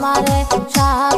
আমারে সাহায্য